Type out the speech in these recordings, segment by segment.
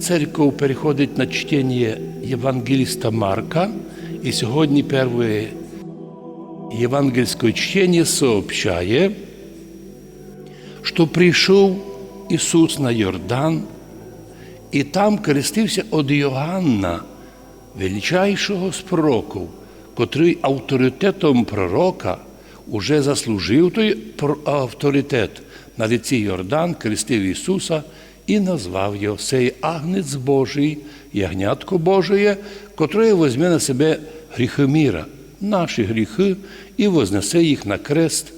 церковь переходить на чтение Евангелиста Марка, и сегодня первое евангельское чтение сообщает, что пришел Ісус на Йордан, і там крестився від Йоанна, величайшого з пророків, котрий авторитетом пророка уже заслужив той авторитет. На лиці Йордан, крестив Ісуса і назвав його сей агнець Божий, ягнятко Божие, котре возьме на себе гріхи міра, наші гріхи, і вознесе їх на крест,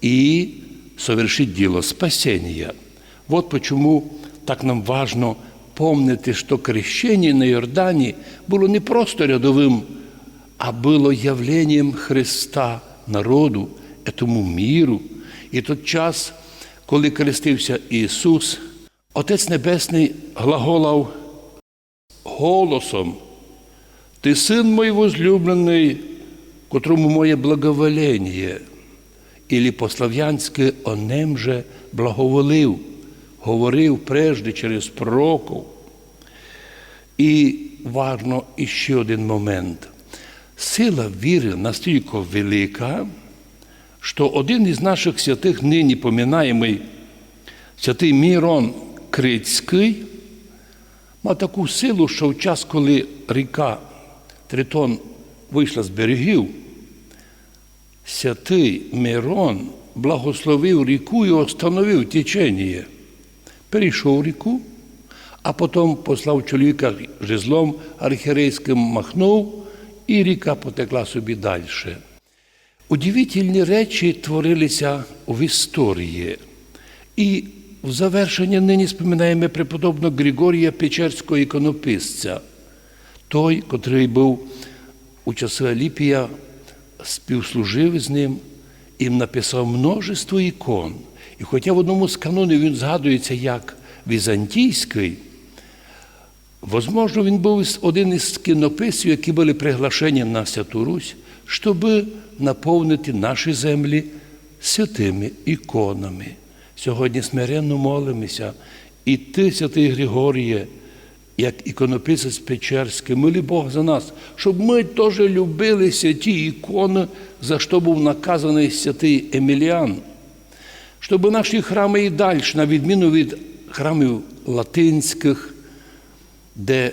і совершить дело спасения. Вот почему так нам важно помнити, що крещення на Йордані було не просто рядовим, а було явленням Христа народу, этому міру. І тот час, коли крестився Ісус, Отець Небесний глаголав голосом, Ти син мой возлюблений, котрому моє благоволення, Ілі по-слав'янськи онем же благоволив, говорив прежде через пророков. І важно іще один момент. Сила віри настільки велика, що один із наших святих нині поминаємий святий Мірон Крицький мав таку силу, що в час, коли ріка Тритон вийшла з берегів, святий Мирон благословив ріку і остановив течення. Перейшов ріку, а потім послав чоловіка жезлом архірейським махнув, і ріка потекла собі далі. Удивительні речі творилися в історії. І в завершення нині споминаємо преподобного Григорія Печерського іконописця, той, котрий був у часи Аліпія, співслужив з ним і написав множество ікон. І хоча в одному з канонів він згадується як візантійський, Возможно, він був один із кінописів, які були приглашені на Святу Русь, щоб наповнити наші землі святими іконами. Сьогодні смиренно молимося. І ти, святий Григоріє, як іконописець Печерський, моли Бог за нас, щоб ми теж любили святі ікони, за що був наказаний святий Еміліан щоб наші храми і далі, на відміну від храмів латинських, де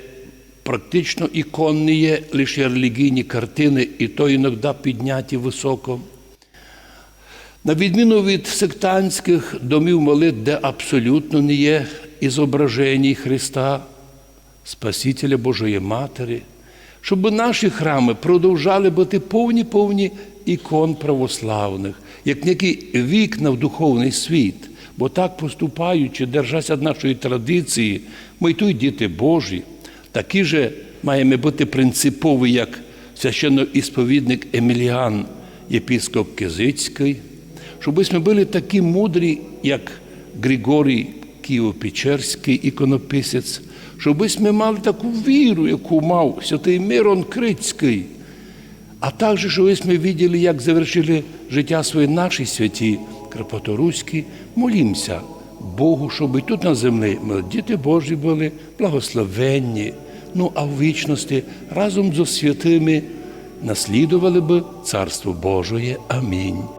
практично іконні є лише релігійні картини, і то іноді підняті високо. На відміну від сектантських домів молит, де абсолютно не є ізображень Христа, Спасителя Божої Матері, щоб наші храми продовжали бути повні-повні ікон православних, як які вікна в духовний світ. Бо так поступаючи, держася нашої традиції, ми й тут діти Божі, такі же маємо бути принципові, як священно-ісповідник Еміліан, єпископ Кизицький, щоб ми були такі мудрі, як Григорій Києво-Печерський іконописець, щоб ми мали таку віру, яку мав святий Мирон Крицький, а також, щоб ми бачили, як завершили життя своє наші святі Крапоторуські, молімося Богу, щоб і тут на землі ми діти Божі були благословенні, ну а в вічності разом зі святими наслідували би Царство Божоє. Амінь.